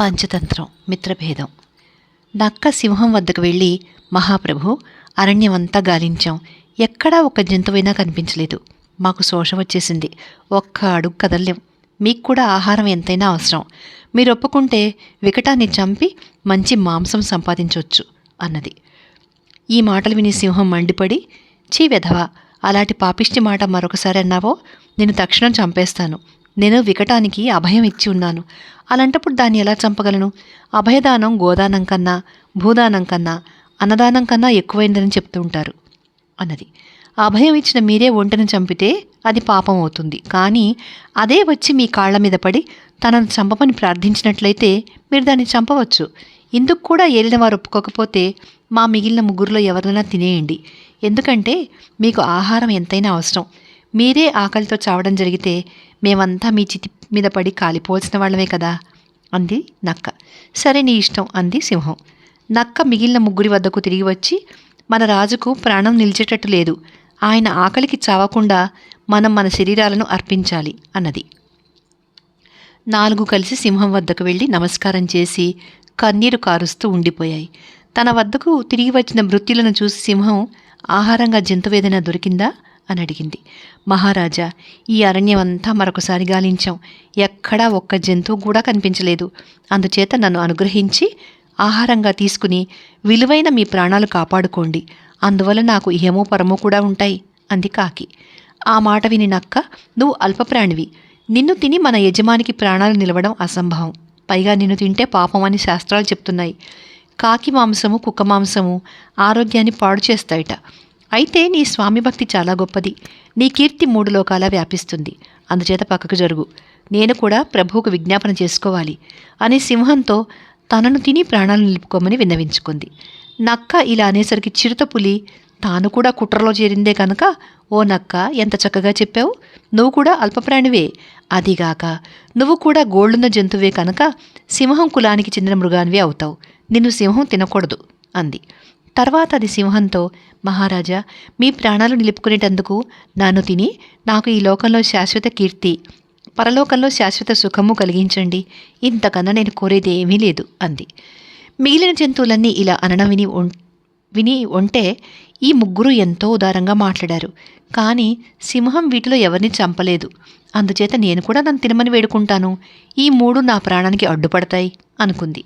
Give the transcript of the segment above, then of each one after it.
పంచతంత్రం మిత్రభేదం. నక్క సింహం వద్దకు వెళ్ళి మహాప్రభు అరణ్యమంతా గాలించాం. ఎక్కడా ఒక జంతువైనా కనిపించలేదు. మాకు శోషం వచ్చేసింది. ఒక్క అడుగు కదల్లేం. మీకు కూడా ఆహారం ఎంతైనా అవసరం. మీరు ఒప్పుకుంటే వికటాన్ని చంపి మంచి మాంసం సంపాదించవచ్చు అన్నది. ఈ మాటలు విని సింహం మండిపడి చీ వెధవ అలాంటి పాపిష్టి మాట మరొకసారి అన్నావో? నేను తక్షణం చంపేస్తాను. నేను వికటానికి అభయం ఇచ్చి ఉన్నాను. అలాంటప్పుడు దాన్ని ఎలా చంపగలను? అభయదానం గోదానం కన్నా భూదానం కన్నా అన్నదానం కన్నా ఎక్కువైందని చెప్తూ ఉంటారు అన్నది. ఆ అభయం ఇచ్చిన మీరే ఒంటని చంపితే అది పాపం అవుతుంది. కానీ అదే వచ్చి మీ కాళ్ళ మీద పడి తనను చంపమని ప్రార్థించినట్లయితే మీరు దాన్ని చంపవచ్చు. ఇందుకు కూడా ఏలిన వారు ఒప్పుకోకపోతే మా మిగిలిన ముగ్గురులో ఎవరినైనా తినేయండి. ఎందుకంటే మీకు ఆహారం ఎంతైనా అవసరం. మీరే ఆకలితో చావడం జరిగితే మేమంతా మీ చితి మీద పడి కాలిపోవాల్సిన వాళ్ళమే కదా అంది నక్క. సరే నీ ఇష్టం అంది సింహం. నక్క మిగిలిన ముగ్గురి వద్దకు తిరిగి వచ్చి మన రాజుకు ప్రాణం నిలిచేటట్టు లేదు. ఆయన ఆకలికి చావకుండా మనం మన శరీరాలను అర్పించాలి అన్నది. నాలుగు కలిసి సింహం వద్దకు వెళ్ళి నమస్కారం చేసి కన్నీరు కారుస్తూ ఉండిపోయాయి. తన వద్దకు తిరిగి వచ్చిన మృత్యులను చూసి సింహం ఆహారంగా జంతువేదన దొరికిందా? అని అడిగింది. మహారాజా ఈ అరణ్యం అంతా మరొకసారి గాలించాం. ఎక్కడా ఒక్క జంతువు కూడా కనిపించలేదు. అందుచేత నన్ను అనుగ్రహించి ఆహారంగా తీసుకుని విలువైన మీ ప్రాణాలు కాపాడుకోండి. అందువల్ల నాకు ఇహమో పరమో కూడా ఉంటాయి అంది కాకి. ఆ మాట విని నక్క నువ్వు అల్పప్రాణివి. నిన్ను తిని మన యజమానికి ప్రాణాలు నిలవడం అసంభవం. పైగా నిన్ను తింటే పాపం అని శాస్త్రాలు చెప్తున్నాయి. కాకి మాంసము కుక్క మాంసము ఆరోగ్యాన్ని పాడు చేస్తాయట. అయితే నీ స్వామి భక్తి చాలా గొప్పది. నీ కీర్తి మూడు లోకాల వ్యాపిస్తుంది. అందుచేత పక్కకు జరుగు. నేను కూడా ప్రభువుకు విజ్ఞాపన చేసుకోవాలి. అని సింహంతో తనను తిని ప్రాణాలు నిలుపుకోమని విన్నవించుకుంది. నక్క ఇలా అనేసరికి చిరుతపులి తాను కూడా కుట్రలో చేరిందే కనుక ఓ నక్క ఎంత చక్కగా చెప్పావు. నువ్వు కూడా అల్పప్రాణివే. అదిగాక నువ్వు కూడా గోళ్ళున్న జంతువే కనుక సింహం కులానికి చెందిన మృగానివే అవుతావు. నిన్ను సింహం తినకూడదు అంది. తర్వాత అది సింహంతో మహారాజా మీ ప్రాణాలు నిలుపుకునేటందుకు నన్ను తిని నాకు ఈ లోకంలో శాశ్వత కీర్తి పరలోకంలో శాశ్వత సుఖము కలిగించండి. ఇంతకన్నా నేను కోరేది ఏమీ లేదు అంది. మిగిలిన జంతువులన్నీ ఇలా అనడం విని ఉం- విని ఉంటే ఈ ముగ్గురు ఎంతో ఉదారంగా మాట్లాడారు. కానీ సింహం వీటిలో ఎవరిని చంపలేదు. అందుచేత నేను కూడా నన్ను తినమని వేడుకుంటాను. ఈ మూడు నా ప్రాణానికి అడ్డుపడతాయి అనుకుంది.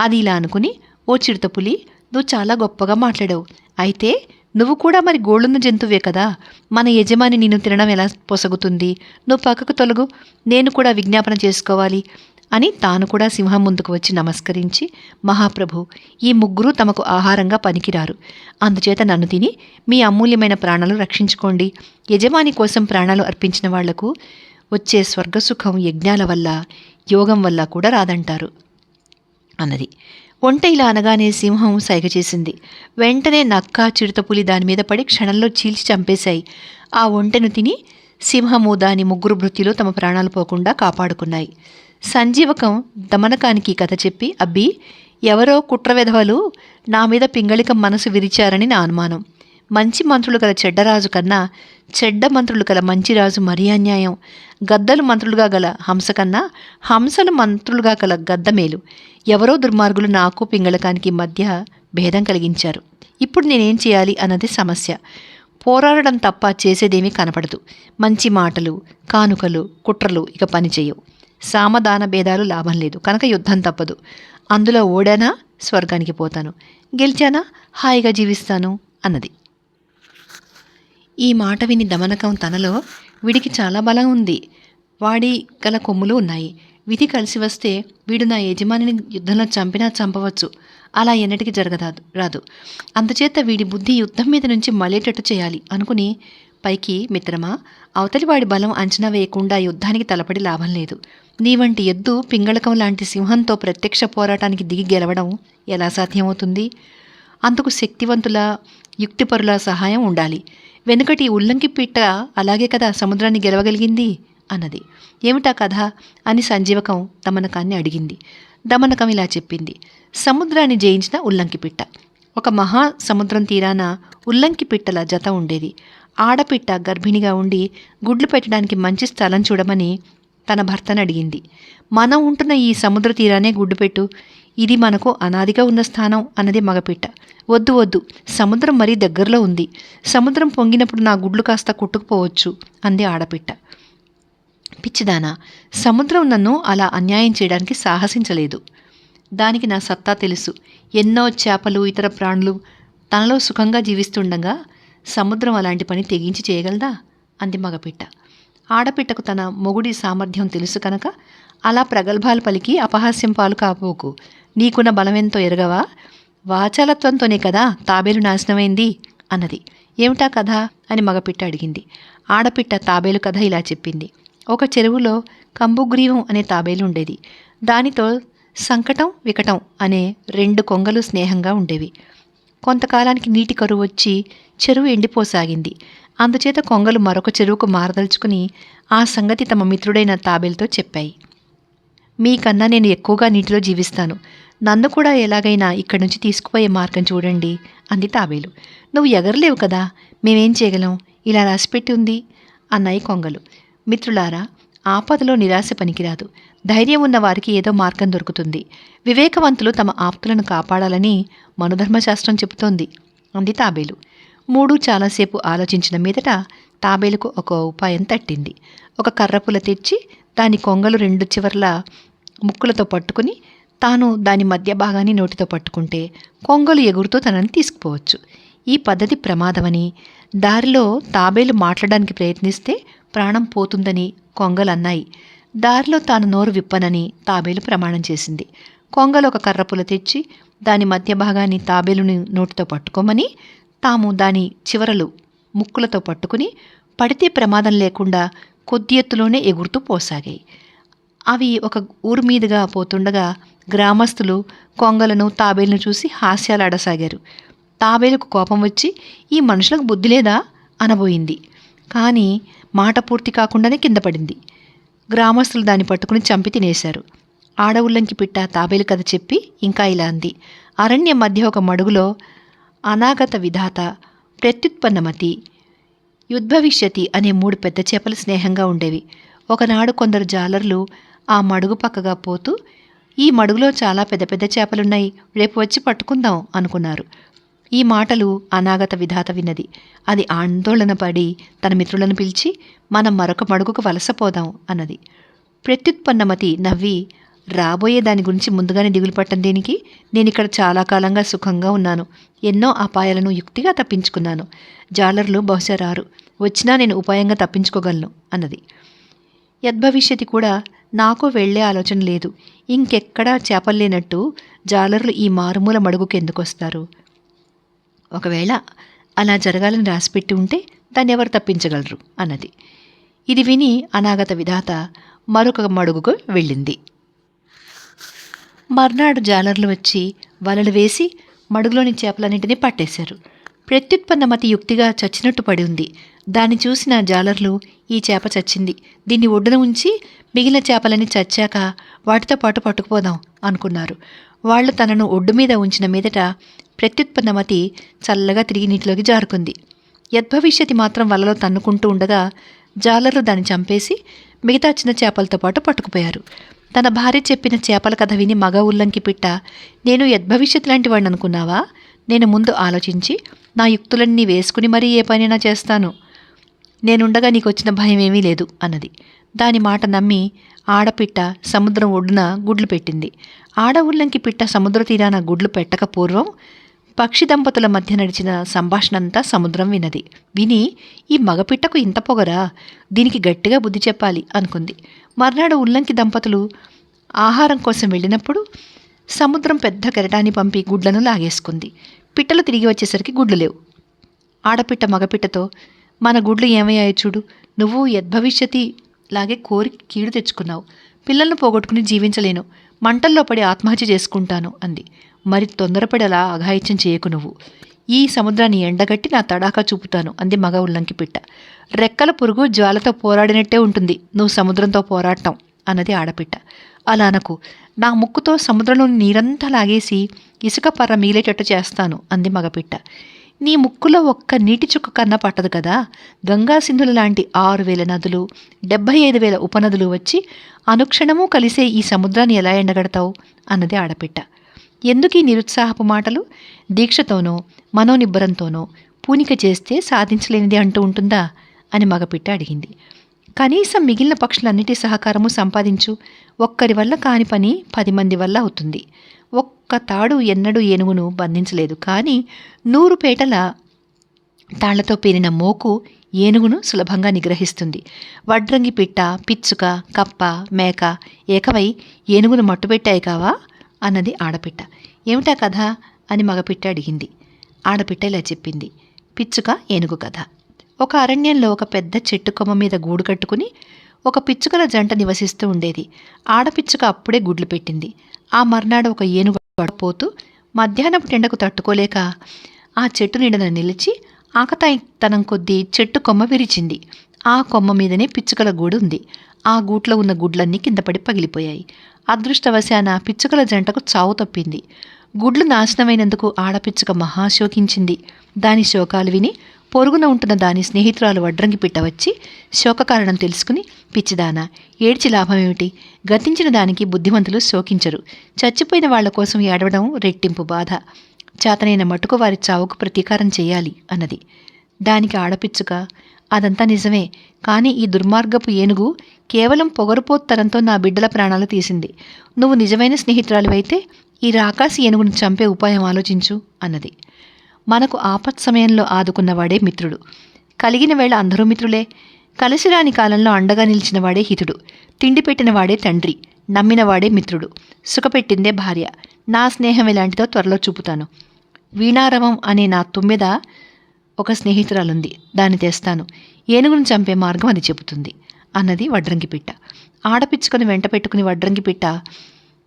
అది ఇలా అనుకుని ఓ చిరుతపులి నువ్వు చాలా గొప్పగా మాట్లాడావు. అయితే నువ్వు కూడా మరి గోళ్ళున్న జంతువే కదా. మన యజమాని నిన్ను తినడం ఎలా పొసగుతుంది? నువ్వు పక్కకు తొలగు. నేను కూడా విజ్ఞాపన చేసుకోవాలి అని తాను కూడా సింహం ముందుకు వచ్చి నమస్కరించి మహాప్రభు ఈ ముగ్గురు తమకు ఆహారంగా పనికిరారు. అందుచేత నన్ను తిని మీ అమూల్యమైన ప్రాణాలు రక్షించుకోండి. యజమాని కోసం ప్రాణాలు అర్పించిన వాళ్ళకు వచ్చే స్వర్గసుఖం యజ్ఞాల వల్ల యోగం వల్ల కూడా రాదంటారు అన్నది. ఒంట ఇలా అనగానే సింహం సైగ చేసింది. వెంటనే నక్క చిరుతపులి దాని మీద పడి క్షణంలో చీల్చి చంపేశాయి. ఆ ఒంటెను తిని సింహము దాని ముగ్గురు భృతిలో తమ ప్రాణాలు పోకుండా కాపాడుకున్నాయి. సంజీవకం దమనకానికి కథ చెప్పి అబ్బి ఎవరో కుట్రవెధవలు నా మీద పింగళికం మనసు విరిచారని నా అనుమానం. మంచి మంత్రులు గల చెడ్డరాజు కన్నా చెడ్డ మంత్రులు గల మంచి రాజు మరీ అన్యాయం. గద్దలు మంత్రులుగా గల హంస కన్నా హంసలు మంత్రులుగా గల గద్ద మేలు ఎవరో దుర్మార్గులు నాకు పింగళకానికి మధ్య భేదం కలిగించారు. ఇప్పుడు నేనేం చేయాలి అన్నది సమస్య. పోరాడడం తప్ప చేసేదేమీ కనపడదు. మంచి మాటలు కానుకలు కుట్రలు ఇక పనిచేయవు సామదాన భేదాలు లాభం లేదు. కనుక యుద్ధం తప్పదు. అందులో ఓడానా? స్వర్గానికి పోతాను. గెలిచానా? హాయిగా జీవిస్తాను అన్నది. ఈ మాట విని దమనకం తనలో వీడికి చాలా బలం ఉంది. వాడి గల కొమ్ములు ఉన్నాయి. విధి కలిసి వస్తే వీడు నా యజమానిని యుద్ధంలో చంపినా చంపవచ్చు. అలా ఎన్నటికీ జరగదాదు రాదు. అందుచేత వీడి బుద్ధి యుద్ధం మీద నుంచి మళ్ళేటట్టు చేయాలి అనుకుని పైకి మిత్రమా అవతలి వాడి బలం అంచనా వేయకుండా యుద్ధానికి తలపడి లాభం లేదు. నీ వంటి ఎద్దు పింగళకం లాంటి సింహంతో ప్రత్యక్ష పోరాటానికి దిగి గెలవడం ఎలా సాధ్యమవుతుంది? అందుకు శక్తివంతుల యుక్తిపరుల సహాయం ఉండాలి. వెనుకటి ఉల్లంకి పిట్ట అలాగే కదా సముద్రాన్ని గెలవగలిగింది అన్నది. ఏమిటా కథ? అని సంజీవకం దమనకాన్ని అడిగింది. దమనకం ఇలా చెప్పింది. సముద్రాన్ని జయించిన ఉల్లంకి పిట్ట. ఒక మహా సముద్రం తీరాన ఉల్లంకి పిట్టల జత ఉండేది. ఆడపిట్ట గర్భిణిగా ఉండి గుడ్లు పెట్టడానికి మంచి స్థలం చూడమని తన భర్తను అడిగింది. మనం ఉంటున్న ఈ సముద్ర తీరానే గుడ్డు పెట్టు. ఇది మనకు అనాదిగా ఉన్న స్థానం అన్నది మగపిట్ట వద్దు వద్దు. సముద్రం మరీ దగ్గరలో ఉంది. సముద్రం పొంగినప్పుడు నా గుడ్లు కాస్త కొట్టుకుపోవచ్చు అంది ఆడపిట్ట పిచ్చిదానా సముద్రం నన్ను అలా అన్యాయం చేయడానికి సాహసించలేదు. దానికి నా సత్తా తెలుసు. ఎన్నో చేపలు ఇతర ప్రాణులు తనలో సుఖంగా జీవిస్తుండగా సముద్రం అలాంటి పని తెగించి చేయగలదా? అంది మగపిట్ట ఆడపిట్టకు తన మొగుడి సామర్థ్యం తెలుసు కనుక అలా ప్రగల్భాలు పలికి అపహాస్యం పాలు కాపోకు. నీకున్న బలమెంతో ఎరగవా? వాచాలత్వంతోనే కదా తాబేలు నాశనమైంది అన్నది. ఏమిటా కథ? అని మగపిట్ట అడిగింది. ఆడపిట్ట తాబేలు కథ ఇలా చెప్పింది. ఒక చెరువులో కంబుగ్రీవం అనే తాబేలు ఉండేది. దానితో సంకటం వికటం అనే రెండు కొంగలు స్నేహంగా ఉండేవి. కొంతకాలానికి నీటి కరువు వచ్చి చెరువు ఎండిపోసాగింది. అందుచేత కొంగలు మరొక చెరువుకు మారదలుచుకుని ఆ సంగతి తమ మిత్రుడైన తాబేలుతో చెప్పాయి. మీకన్నా నేను ఎక్కువగా నీటిలో జీవిస్తాను. నన్ను కూడా ఎలాగైనా ఇక్కడి నుంచి తీసుకుపోయే మార్గం చూడండి అంది తాబేలు. నువ్వు ఎగరలేవు కదా? మేమేం చేయగలం? ఇలా రాసిపెట్టి ఉంది? అన్నాయి కొంగలు. మిత్రులారా ఆపదలో నిరాశ పనికిరాదు. ధైర్యం ఉన్న వారికి ఏదో మార్గం దొరుకుతుంది. వివేకవంతులు తమ ఆప్తులను కాపాడాలని మనుధర్మశాస్త్రం చెబుతోంది అంది తాబేలు. మూడు చాలాసేపు ఆలోచించిన మీదట తాబేలుకు ఒక ఉపాయం తట్టింది. ఒక కర్రపుల తెచ్చి దాని కొంగలు రెండు చివర్ల ముక్కులతో పట్టుకుని తాను దాని మధ్య భాగాన్ని నోటితో పట్టుకుంటే కొంగలు ఎగురుతూ తనని తీసుకుపోవచ్చు. ఈ పద్ధతి ప్రమాదమని. దారిలో తాబేలు మాట్లాడడానికి ప్రయత్నిస్తే ప్రాణం పోతుందని కొంగలు అన్నాయి దారిలో తాను నోరు విప్పనని తాబేలు ప్రమాణం చేసింది. కొంగలు ఒక కర్రపుల తెచ్చి దాని మధ్య భాగాన్ని తాబేలుని నోటితో పట్టుకోమని తాము దాని చివరలు ముక్కులతో పట్టుకుని పడితే ప్రమాదం లేకుండా కొద్ది ఎత్తులోనే ఎగురుతూ పోసాగాయి. అవి ఒక ఊరు మీదుగా పోతుండగా గ్రామస్తులు కొంగలను తాబేలును చూసి హాస్యాలాడసాగారు. తాబేలుకు కోపం వచ్చి ఈ మనుషులకు బుద్ధి లేదా? అనబోయింది. కానీ మాట పూర్తి కాకుండానే కింద పడింది. గ్రామస్తులు దాన్ని పట్టుకుని చంపి తినేశారు. ఆడవుళ్ళంకి పిట్ట తాబేలు కథ చెప్పి ఇంకా ఇలా అంది. అరణ్య మధ్య ఒక మడుగులో అనాగత విధాత ప్రత్యుత్పన్నమతి యుద్భవిష్యతి అనే మూడు పెద్ద చేపలు స్నేహంగా ఉండేవి. ఒకనాడు కొందరు జాలర్లు ఆ మడుగు పక్కగా పోతూ ఈ మడుగులో చాలా పెద్ద పెద్ద చేపలున్నాయి రేపు వచ్చి పట్టుకుందాం అనుకున్నారు. ఈ మాటలు అనాగత విధాత విన్నది. అది ఆందోళన పడి తన మిత్రులను పిలిచి మనం మరొక మడుగుకు వలసపోదాం అన్నది. ప్రత్యుత్పన్నమతి నవ్వి రాబోయే దాని గురించి ముందుగానే దిగులు పట్టం దేనికి? నేను ఇక్కడ చాలా కాలంగా సుఖంగా ఉన్నాను. ఎన్నో అపాయాలను యుక్తిగా తప్పించుకున్నాను. జాలర్లు బహుశా రారు. వచ్చినా నేను ఉపాయంగా తప్పించుకోగలను అన్నది. యద్భవిష్యతి కూడా నాకు వెళ్ళే ఆలోచన లేదు. ఇంకెక్కడా చేపలేనట్టు జాలర్లు ఈ మారుమూల మడుగుకి ఎందుకు వస్తారు ఒకవేళ అలా జరగాలని రాసిపెట్టి ఉంటే దాన్ని ఎవరు తప్పించగలరు అన్నది. ఇది విని అనాగత విధాత మరొక మడుగుకు వెళ్ళింది. మర్నాడు జాలర్లు వచ్చి వలలు వేసి మడుగులోని చేపలన్నింటినీ పట్టేశారు. ప్రత్యుత్పన్నమతి యుక్తిగా చచ్చినట్టు పడి ఉంది. దాన్ని చూసిన జాలర్లు ఈ చేప చచ్చింది. దీన్ని ఒడ్డున ఉంచి మిగిలిన చేపలని చచ్చాక వాటితో పాటు పట్టుకుపోదాం అనుకున్నారు. వాళ్ళు తనను ఒడ్డు మీద ఉంచిన మీదట ప్రత్యుత్పన్నమతి చల్లగా తిరిగి నీటిలోకి జారుకుంది. యద్భవిష్యతి మాత్రం వలలో తన్నుకుంటూ ఉండగా జాలర్లు దాన్ని చంపేసి మిగతా చిన్న చేపలతో పాటు పట్టుకుపోయారు. తన భార్య చెప్పిన చేపల కథ విని మగ ఉల్లంకి పిట్ట నేను యద్భవిష్యత్ లాంటి వాడిని అనుకున్నావా నేను ముందు ఆలోచించి నా యుక్తులన్నీ వేసుకుని మరీ ఏ పనైనా చేస్తాను. నేనుండగా నీకు వచ్చిన భయం ఏమీ లేదు అన్నది. దాని మాట నమ్మి ఆడపిట్ట సముద్రం ఒడ్డున గుడ్లు పెట్టింది. ఆడ ఉల్లంకి పిట్ట సముద్ర తీరాన గుడ్లు పెట్టక పూర్వం పక్షి దంపతుల మధ్య నడిచిన సంభాషణ అంతా సముద్రం వినది విని ఈ మగపిట్టకు ఇంత పొగరా? దీనికి గట్టిగా బుద్ధి చెప్పాలి అనుకుంది. మర్నాడు ఉల్లంకి దంపతులు ఆహారం కోసం వెళ్ళినప్పుడు సముద్రం పెద్ద కెరటాన్ని పంపి గుడ్లను లాగేసుకుంది. పిట్టలు తిరిగి వచ్చేసరికి గుడ్లు లేవు. ఆడపిట్ట మగపిట్టతో మన గుడ్లు ఏమయ్యాయో చూడు నువ్వు యద్భవిష్యతి లాగే కోరి కీడు తెచ్చుకున్నావు. పిల్లలను పోగొట్టుకుని జీవించలేను. మంటల్లో పడి ఆత్మహత్య చేసుకుంటాను అంది. మరి తొందరపడి అలా అఘాయిత్యం చేయకు నువ్వు. ఈ సముద్రాన్ని ఎండగట్టి నా తడాకా చూపుతాను అంది మగ ఉల్లంకి పిట్ట. రెక్కల పురుగు జ్వాలతో పోరాడినట్టే ఉంటుంది. నువ్వు సముద్రంతో పోరాడటం అన్నది ఆడపిట్ట. అలా అనకు. నా ముక్కుతో సముద్రంలోని నీరంతా లాగేసి ఇసుక పర్ర మిగిలేటట్టు చేస్తాను అంది మగపిట్ట. నీ ముక్కులో ఒక్క నీటి చుక్క కన్న పట్టదు కదా? గంగా సింధుల లాంటి ఆరు వేల నదులు డెబ్బై ఐదు వేల ఉపనదులు వచ్చి అనుక్షణము కలిసే ఈ సముద్రాన్ని ఎలా ఎండగడతావు? అన్నది ఆడపిట్ట. ఎందుకు ఈ నిరుత్సాహపు మాటలు? దీక్షతోనో మనోనిబ్బరంతోనో పూనిక చేస్తే సాధించలేనిది అంటూ ఉంటుందా? అని మగపిట్ట అడిగింది. కనీసం మిగిలిన పక్షులన్నిటి సహకారము సంపాదించు. ఒక్కరి వల్ల కాని పని పది మంది వల్ల అవుతుంది. ఒక్క తాడు ఎన్నడూ ఏనుగును బంధించలేదు. కానీ నూరు పేటల తాళ్ళతో పేరిన మోకు ఏనుగును సులభంగా నిగ్రహిస్తుంది. వడ్రంగి పిట్ట పిచ్చుక కప్ప మేక ఏకవై ఏనుగును మట్టుపెట్టాయి కావా? అన్నది ఆడపిట్ట. ఏమిటా కథ? అని మగపిట్ట అడిగింది. ఆడపిట్ట ఇలా చెప్పింది. పిచ్చుక ఏనుగు కథ. ఒక అరణ్యంలో ఒక పెద్ద చెట్టు కొమ్మ మీద గూడు కట్టుకుని ఒక పిచ్చుకల జంట నివసిస్తూ ఉండేది. ఆడపిచ్చుక అప్పుడే గుడ్లు పెట్టింది. ఆ మర్నాడు ఒక ఏనుగు పడిపోతూ మధ్యాహ్నపు టెండకు తట్టుకోలేక ఆ చెట్టు నీడన నిలిచి ఆకతాయితనం కొద్దీ చెట్టు కొమ్మ విరిచింది. ఆ కొమ్మ మీదనే పిచ్చుకల గూడు ఉంది. ఆ గూట్లో ఉన్న గుడ్లన్నీ కిందపడి పగిలిపోయాయి. అదృష్టవశాన పిచ్చుకల జంటకు చావు తప్పింది. గుడ్లు నాశనమైనందుకు ఆడపిచ్చుక మహాశోకించింది దాని శోకాలు విని పొరుగున ఉంటున్న దాని స్నేహితురాలు వడ్రంగి పిట్ట వచ్చి శోక కారణం తెలుసుకుని పిచ్చిదానా ఏడ్చి లాభమేమిటి? గతించిన దానికి బుద్ధిమంతులు శోకించరు. చచ్చిపోయిన వాళ్ళ కోసం ఏడవడం రెట్టింపు బాధ. చేతనైన మటుకు వారి చావుకు ప్రతీకారం చేయాలి అన్నది. దానికి ఆడపిచ్చుక అదంతా నిజమే కానీ ఈ దుర్మార్గపు ఏనుగు కేవలం పొగరుపోత్తరంతో నా బిడ్డల ప్రాణాలు తీసింది. నువ్వు నిజమైన స్నేహితురాలివైతే ఈ రాకాసి ఏనుగును చంపే ఉపాయం ఆలోచించు అన్నది. మనకు ఆపత్ సమయంలో ఆదుకున్నవాడే మిత్రుడు. కలిగిన వేళ అందరూ మిత్రులే. కలిసిరాని కాలంలో అండగా నిలిచిన వాడే హితుడు. తిండి పెట్టిన వాడే తండ్రి. నమ్మినవాడే మిత్రుడు. సుఖపెట్టిందే భార్య. నా స్నేహం ఎలాంటిదో త్వరలో చూపుతాను. వీణారవం అనే నా తుమ్మెద ఒక స్నేహితురాలుంది. దాన్ని తెస్తాను. ఏనుగును చంపే మార్గం అది చెబుతుంది. అన్నది వడ్రంగి పిట్ట ఆడపిచ్చుకొని వెంట పెట్టుకుని వడ్రంగి పిట్ట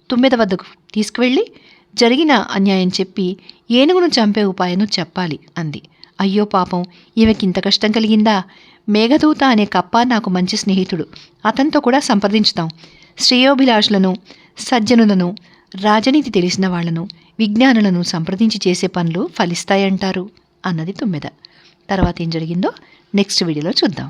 తుమ్మెద వద్దకు తీసుకువెళ్ళి జరిగిన అన్యాయం చెప్పి ఏనుగును చంపే ఉపాయను చెప్పాలి అంది. అయ్యో పాపం ఈమెకింత కష్టం కలిగిందా? మేఘదూత అనే కప్ప నాకు మంచి స్నేహితుడు. అతనితో కూడా సంప్రదించుతాం. శ్రేయోభిలాషులను సజ్జనులను రాజనీతి తెలిసిన వాళ్ళను విజ్ఞానులను సంప్రదించి చేసే పనులు ఫలిస్తాయంటారు అన్నది తుమ్మెద. తర్వాత ఏం జరిగిందో నెక్స్ట్ వీడియోలో చూద్దాం.